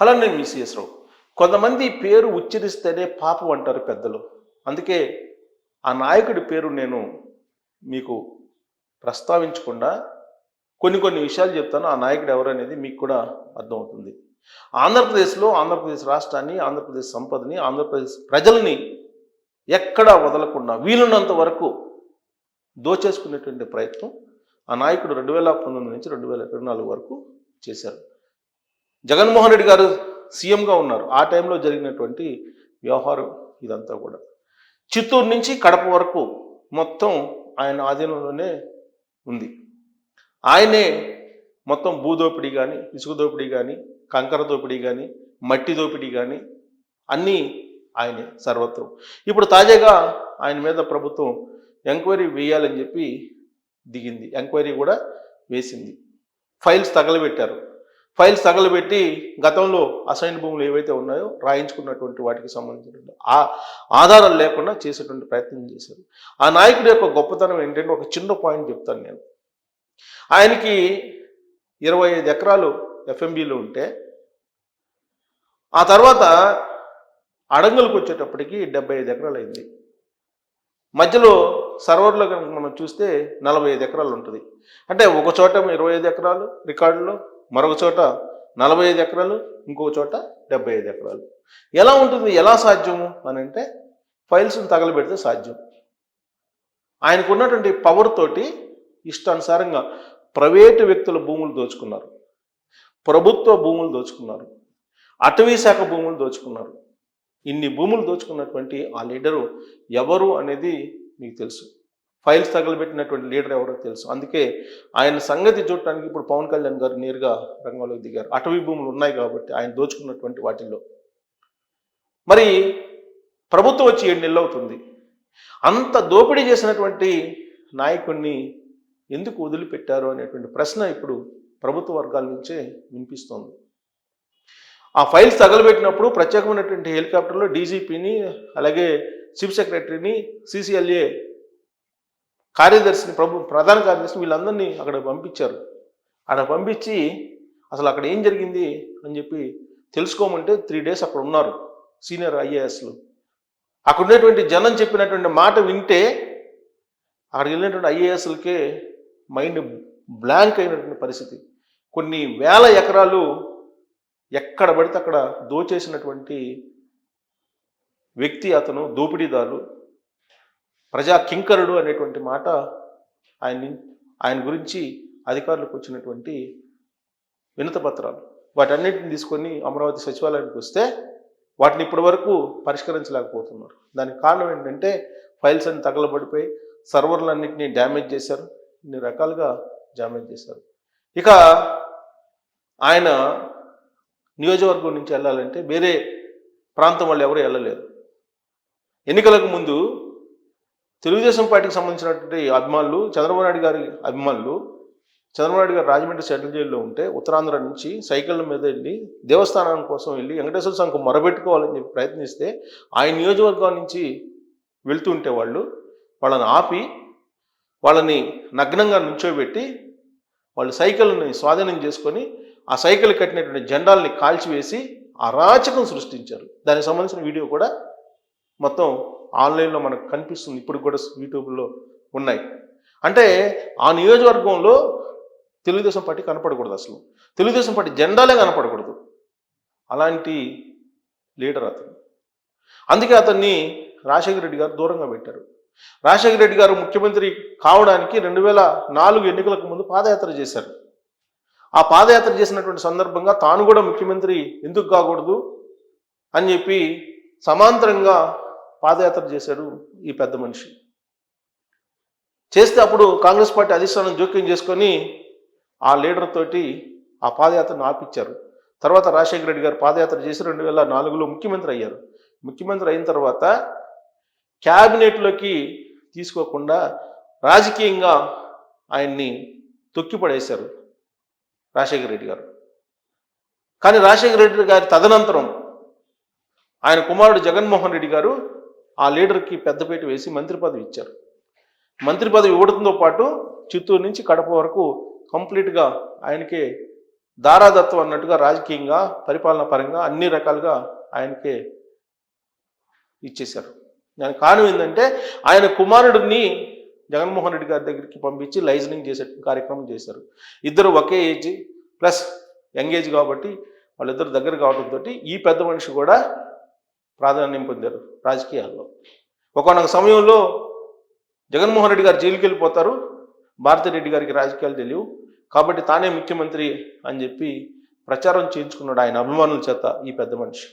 అలా నేను మీ రావు కొంతమంది పేరు ఉచ్చరిస్తేనే పాపం అంటారు పెద్దలు. అందుకే ఆ నాయకుడి పేరు నేను మీకు ప్రస్తావించకుండా కొన్ని కొన్ని విషయాలు చెప్తాను. ఆ నాయకుడు ఎవరనేది మీకు కూడా అర్థమవుతుంది. ఆంధ్రప్రదేశ్లో ఆంధ్రప్రదేశ్ రాష్ట్రాన్ని ఆంధ్రప్రదేశ్ సంపదని ఆంధ్రప్రదేశ్ ప్రజల్ని ఎక్కడా వదలకుండా వీలున్నంత వరకు దోచేసుకునేటువంటి ప్రయత్నం ఆ నాయకుడు రెండు వేల పంతొమ్మిది నుంచి రెండు వేల ఇరవై నాలుగు వరకు చేశారు. జగన్మోహన్ రెడ్డి గారు సీఎంగా ఉన్నారు. ఆ టైంలో జరిగినటువంటి వ్యవహారం ఇదంతా కూడా. చిత్తూరు నుంచి కడప వరకు మొత్తం ఆయన ఆధీనంలోనే ఉంది. ఆయనే మొత్తం భూదోపిడీ కానీ ఇసుక దోపిడీ కానీ కంకర దోపిడీ కానీ మట్టి దోపిడీ కానీ అన్నీ ఆయనే సర్వత్రం. ఇప్పుడు తాజాగా ఆయన మీద ప్రభుత్వం ఎంక్వైరీ వేయాలని చెప్పి దిగింది. ఎంక్వైరీ కూడా వేసింది. ఫైల్స్ తగలబెట్టారు. ఫైల్స్ తగలబెట్టి గతంలో అసైన్ భూములు ఏవైతే ఉన్నాయో రాయించుకున్నటువంటి వాటికి సంబంధించిన ఆ ఆధారాలు లేకుండా చేసేటువంటి ప్రయత్నం చేశారు. ఆ నాయకుడి యొక్క గొప్పతనం ఏంటంటే ఒక చిన్న పాయింట్ చెప్తాను నేను. ఆయనకి ఇరవై ఐదు ఎకరాలు ఎఫ్ఎంబీలో ఉంటే ఆ తర్వాత అడంగులకు వచ్చేటప్పటికి డెబ్బై ఐదు ఎకరాలు అయింది. మధ్యలో సర్వర్లో కనుక మనం చూస్తే నలభై ఐదు ఎకరాలు ఉంటుంది. అంటే ఒక చోట ఇరవై ఐదు ఎకరాలు రికార్డులో మరొక చోట నలభై ఐదు ఎకరాలు ఇంకో చోట డెబ్బై ఐదు ఎకరాలు. ఎలా ఉంటుంది? ఎలా సాధ్యము? అని అంటే ఫైల్స్ని తగలబెడితే సాధ్యం. ఆయనకు ఉన్నటువంటి పవర్ తోటి ఇష్టానుసారంగా ప్రైవేటు వ్యక్తుల భూములు దోచుకున్నారు. ప్రభుత్వ భూములు దోచుకున్నారు. అటవీ శాఖ భూములు దోచుకున్నారు. ఇన్ని భూములు దోచుకున్నటువంటి ఆ లీడరు ఎవరు అనేది మీకు తెలుసు. ఫైల్స్ తగలబెట్టినటువంటి లీడర్ ఎవరో తెలుసు. అందుకే ఆయన సంగతి చూడటానికి ఇప్పుడు పవన్ కళ్యాణ్ గారు నేరుగా రంగంలోకి దిగారు. అటవీ భూములు ఉన్నాయి కాబట్టి ఆయన దోచుకున్నటువంటి వాటిల్లో. మరి ప్రభుత్వం వచ్చి ఏడు నెలలు అవుతుంది. అంత దోపిడీ చేసినటువంటి నాయకుడిని ఎందుకు వదిలిపెట్టారు అనేటువంటి ప్రశ్న ఇప్పుడు ప్రభుత్వ వర్గాల నుంచే వినిపిస్తోంది. ఆ ఫైల్స్ తగలబెట్టినప్పుడు ప్రత్యేకమైనటువంటి హెలికాప్టర్లో డీజీపీని అలాగే చీఫ్ సెక్రటరీని సీసీఎల్ఏ కార్యదర్శిని ప్రభు ప్రధాన కార్యదర్శిని వీళ్ళందరినీ అక్కడ పంపించారు. అక్కడ పంపించి అసలు అక్కడ ఏం జరిగింది అని చెప్పి తెలుసుకోమంటే త్రీ డేస్ అక్కడ ఉన్నారు సీనియర్ ఐఏఎస్లు. అక్కడ ఉండేటువంటి జనం చెప్పినటువంటి మాట వింటే అక్కడికి వెళ్ళినటువంటి ఐఏఎస్లకే మైండ్ బ్లాంక్ అయినటువంటి పరిస్థితి. కొన్ని వేల ఎకరాలు ఎక్కడ పడితే అక్కడ దోచేసినటువంటి వ్యక్తి అతను దోపిడీదారు ప్రజా కింకరుడు అనేటువంటి మాట ఆయన ఆయన గురించి అధికారులకు వచ్చినటువంటి వినత పత్రాలు వాటన్నిటిని తీసుకొని అమరావతి సచివాలయానికి వస్తే వాటిని ఇప్పటి వరకు పరిష్కరించలేకపోతున్నారు. దానికి కారణం ఏంటంటే ఫైల్స్ అన్ని తగలబడిపోయి సర్వర్లన్నింటినీ డ్యామేజ్ చేశారు ఇన్ని రకాలుగా డ్యామేజ్ చేశారు. ఇక ఆయన నియోజకవర్గం నుంచి వెళ్ళాలంటే వేరే ప్రాంతం వాళ్ళు ఎవరు వెళ్ళలేరు ఎన్నికలకు ముందు తెలుగుదేశం పార్టీకి సంబంధించినటువంటి అభిమానులు చంద్రబాబు నాయుడు గారి అభిమానులు చంద్రబాబు నాయుడు గారు రాజమండ్రి సెంట్రల్ జైల్లో ఉంటే ఉత్తరాంధ్ర నుంచి సైకిళ్ళ మీద వెళ్ళి దేవస్థానం కోసం వెళ్ళి వెంకటేశ్వర స్వామికి మొరబెట్టుకోవాలని చెప్పి ప్రయత్నిస్తే ఆయన నియోజకవర్గం నుంచి వెళ్తుంటే వాళ్ళు వాళ్ళని ఆపి వాళ్ళని నగ్నంగా నుంచోబెట్టి వాళ్ళు సైకిల్ని స్వాధీనం చేసుకొని ఆ సైకిల్ కట్టినటువంటి జెండాల్ని కాల్చివేసి అరాచకం సృష్టించారు. దానికి సంబంధించిన వీడియో కూడా మొత్తం ఆన్లైన్లో మనకు కనిపిస్తుంది. ఇప్పుడు కూడా యూట్యూబ్లో ఉన్నాయి. అంటే ఆ నియోజకవర్గంలో తెలుగుదేశం పార్టీ కనపడకూడదు అసలు. తెలుగుదేశం పార్టీ జెండాలే కనపడకూడదు. అలాంటి లీడర్ అతను. అందుకే అతన్ని రాజశేఖర రెడ్డి గారు దూరంగా పెట్టారు. రాజశేఖర రెడ్డి గారు ముఖ్యమంత్రి కావడానికి రెండు వేల నాలుగు ఎన్నికలకు ముందు పాదయాత్ర చేశారు. ఆ పాదయాత్ర చేసినటువంటి సందర్భంగా తాను కూడా ముఖ్యమంత్రి ఎందుకు కాకూడదు అని చెప్పి సమాంతరంగా పాదయాత్ర చేశాడు ఈ పెద్ద మనిషి. చేస్తే అప్పుడు కాంగ్రెస్ పార్టీ అధిష్టానం జోక్యం చేసుకొని ఆ లీడర్ తోటి ఆ పాదయాత్రను ఆపిచ్చారు తర్వాత రాజశేఖర రెడ్డి గారు పాదయాత్ర చేసి రెండు వేల నాలుగులో ముఖ్యమంత్రి అయ్యారు. ముఖ్యమంత్రి అయిన తర్వాత క్యాబినెట్లోకి తీసుకోకుండా రాజకీయంగా ఆయన్ని తొక్కిపడేశారు రాజశేఖర రెడ్డి గారు. కానీ రాజశేఖర రెడ్డి గారి తదనంతరం ఆయన కుమారుడు జగన్మోహన్ రెడ్డి గారు ఆ లీడర్కి పెద్దపీట వేసి మంత్రి పదవి ఇచ్చారు. మంత్రి పదవి ఇవ్వడంతో పాటు చిత్తూరు నుంచి కడప వరకు కంప్లీట్గా ఆయనకే దారాదత్వం అన్నట్టుగా రాజకీయంగా పరిపాలన పరంగా అన్ని రకాలుగా ఆయనకే ఇచ్చేశారు. దానికి కారణం ఏంటంటే ఆయన కుమారుడిని జగన్మోహన్ రెడ్డి గారి దగ్గరికి పంపించి లైజనింగ్ చేసే కార్యక్రమం చేశారు. ఇద్దరు ఒకే ఏజ్ ప్లస్ యంగ్ ఏజ్ కాబట్టి వాళ్ళిద్దరు దగ్గర కావడంతో ఈ పెద్ద మనిషి కూడా ప్రాధాన్యం పొందారు రాజకీయాల్లో. ఒకనొక సమయంలో జగన్మోహన్ రెడ్డి గారు జైలుకి వెళ్ళిపోతారు. భారతిరెడ్డి గారికి రాజకీయాలు తెలియవు. కాబట్టి తానే ముఖ్యమంత్రి అని చెప్పి ప్రచారం చేయించుకున్నాడు ఆయన అభిమానుల చేత ఈ పెద్ద మనిషి.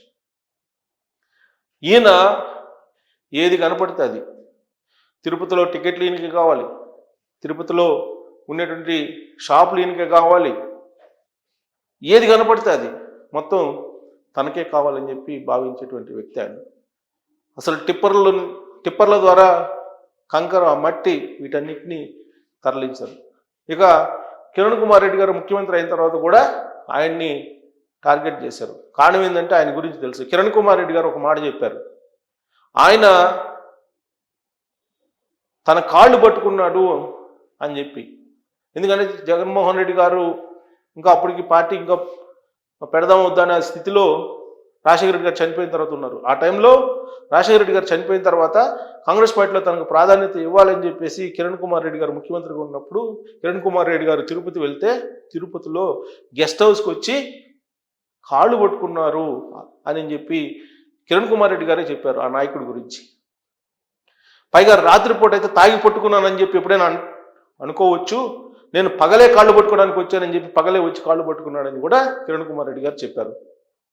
ఈయన ఏది కనపడితే అది. తిరుపతిలో టికెట్లు ఈయనకి కావాలి. తిరుపతిలో ఉండేటువంటి షాపులు ఈయనకే కావాలి. ఏది కనపడితే అది. మొత్తం తనకే కావాలని చెప్పి భావించేటువంటి వ్యక్తి ఆయన. అసలు టిప్పర్లు టిప్పర్ల ద్వారా కంకర మట్టి వీటన్నిటిని తరలించారు. ఇక కిరణ్ కుమార్ రెడ్డి గారు ముఖ్యమంత్రి అయిన తర్వాత కూడా ఆయన్ని టార్గెట్ చేశారు. కారణం ఏంటంటే ఆయన గురించి తెలుసు. కిరణ్ కుమార్ రెడ్డి గారు ఒక మాట చెప్పారు. ఆయన తన కాళ్ళు పట్టుకున్నాడు అని చెప్పి. ఎందుకంటే జగన్మోహన్ రెడ్డి గారు ఇంకా అప్పటికి పార్టీ ఇంకా పెడదాం వద్దనే స్థితిలో రాజశేఖర రెడ్డి గారు చనిపోయిన తర్వాత ఉన్నారు. ఆ టైంలో రాజశేఖర రెడ్డి గారు చనిపోయిన తర్వాత కాంగ్రెస్ పార్టీలో తనకు ప్రాధాన్యత ఇవ్వాలని చెప్పేసి కిరణ్ కుమార్ రెడ్డి గారు ముఖ్యమంత్రిగా ఉన్నప్పుడు కిరణ్ కుమార్ రెడ్డి గారు తిరుపతి వెళ్తే తిరుపతిలో గెస్ట్ హౌస్కి వచ్చి కాళ్ళు పట్టుకున్నారు అని చెప్పి కిరణ్ కుమార్ రెడ్డి గారే చెప్పారు ఆ నాయకుడి గురించి. పైగా రాత్రిపూట అయితే తాగి పట్టుకున్నానని చెప్పి ఎప్పుడైనా అనుకోవచ్చు. నేను పగలే కాళ్ళు పట్టుకోవడానికి వచ్చానని చెప్పి పగలే వచ్చి కాళ్ళు పట్టుకున్నాడని కూడా కిరణ్ కుమార్ రెడ్డి గారు చెప్పారు.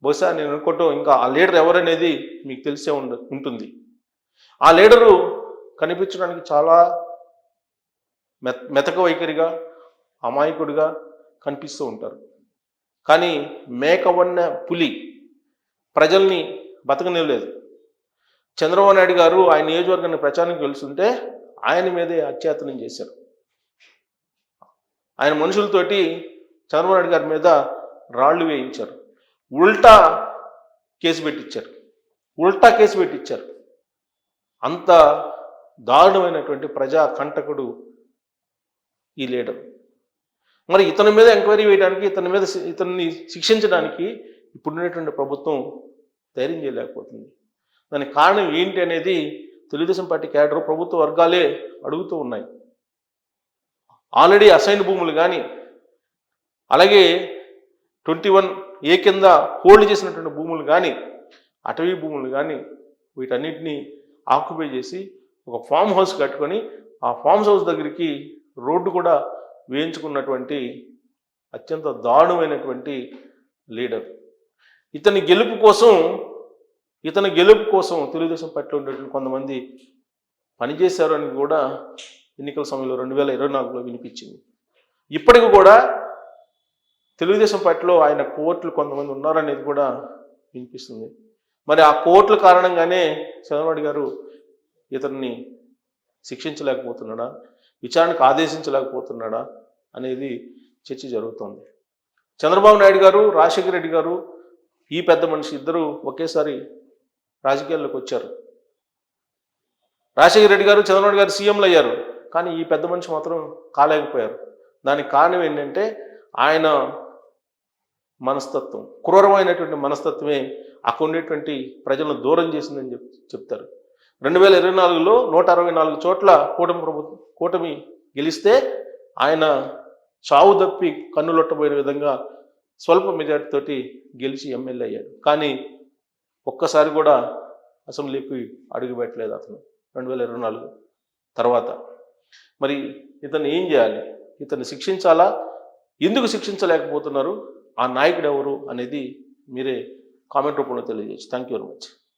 బహుశా నేను అనుకోవటం ఇంకా ఆ లీడర్ ఎవరనేది మీకు తెలిసే ఉండ ఉంటుంది. ఆ లీడరు కనిపించడానికి చాలా మె మెతక వైఖరిగా అమాయకుడిగా కనిపిస్తూ ఉంటారు. కానీ మేకవన్న పులి ప్రజల్ని బతకనివ్వలేదు. చంద్రబాబు నాయుడు గారు ఆయన నియోజకవర్గాన్ని ప్రచారానికి వెళ్తుంటే ఆయన మీదే అత్యాతనం చేశారు. ఆయన మనుషులతోటి చంద్రబాబు నాయుడు గారి మీద రాళ్ళు వేయించారు. ఉల్టా కేసు పెట్టించారు ఉల్టా కేసు పెట్టించారు అంత దారుణమైనటువంటి ప్రజా కంటకుడు ఈ లీడర్. మరి ఇతని మీద ఎంక్వైరీ వేయడానికి ఇతని మీద ఇతన్ని శిక్షించడానికి ఇప్పుడున్నటువంటి ప్రభుత్వం ధైర్యం చేయలేకపోతుంది. దానికి కారణం ఏంటి అనేది తెలుగుదేశం పార్టీ క్యాడర్ ప్రభుత్వ వర్గాలే అడుగుతూ ఉన్నాయి. ఆల్రెడీ అసైన్ భూములు కానీ అలాగే ట్వంటీ వన్ ఏ కింద హోల్డ్ చేసినటువంటి భూములు కానీ అటవీ భూములు కానీ వీటన్నిటినీ ఆక్యుపై చేసి ఒక ఫామ్ హౌస్ కట్టుకొని ఆ ఫామ్ హౌస్ దగ్గరికి రోడ్డు కూడా వేయించుకున్నటువంటి అత్యంత దారుణమైనటువంటి లీడర్. ఇతని గెలుపు కోసం ఇతని గెలుపు కోసం తెలుగుదేశం పార్టీలో ఉండేటువంటి కొంతమంది పనిచేశారు అని కూడా ఎన్నికల సమయంలో రెండు వేల ఇరవై నాలుగులో వినిపించింది. ఇప్పటికి కూడా తెలుగుదేశం పార్టీలో ఆయన కోర్టులు కొంతమంది ఉన్నారనేది కూడా వినిపిస్తుంది. మరి ఆ కోర్టుల కారణంగానే చంద్రబాబు గారు ఇతన్ని శిక్షించలేకపోతున్నాడా? విచారణకు ఆదేశించలేకపోతున్నాడా? అనేది చర్చ జరుగుతోంది. చంద్రబాబు నాయుడు గారు రాజశేఖర రెడ్డి గారు ఈ పెద్ద మనిషి ఇద్దరు ఒకేసారి రాజకీయాల్లోకి వచ్చారు. రాజశేఖర రెడ్డి గారు చంద్రబాబు గారు సీఎంలు అయ్యారు కానీ ఈ పెద్ద మనిషి మాత్రం కాలేకపోయారు. దానికి కారణం ఏంటంటే ఆయన మనస్తత్వం క్రూరమైనటువంటి మనస్తత్వమే అక్కడ ఉండేటువంటి ప్రజలను దూరం చేసిందని చెప్ చెప్తారు. రెండు వేల ఇరవై నాలుగులో నూట అరవై నాలుగు చోట్ల కూటమి ప్రభుత్వం కూటమి గెలిస్తే ఆయన చావు తప్పి కన్నులొట్టబోయే విధంగా స్వల్ప మెజార్టీతోటి గెలిచి ఎమ్మెల్యే అయ్యాడు. కానీ ఒక్కసారి కూడా అసెంబ్లీకి అడుగుపెట్టలేదు అతను. రెండు వేల ఇరవై నాలుగు తర్వాత మరి ఇతన్ని ఏం చేయాలి? ఇతన్ని శిక్షించాలా? ఎందుకు శిక్షించలేకపోతున్నారు? ఆ నాయకుడు ఎవరు అనేది మీరే కామెంట్ రూపంలో తెలియజేయచ్చు. Thank you very much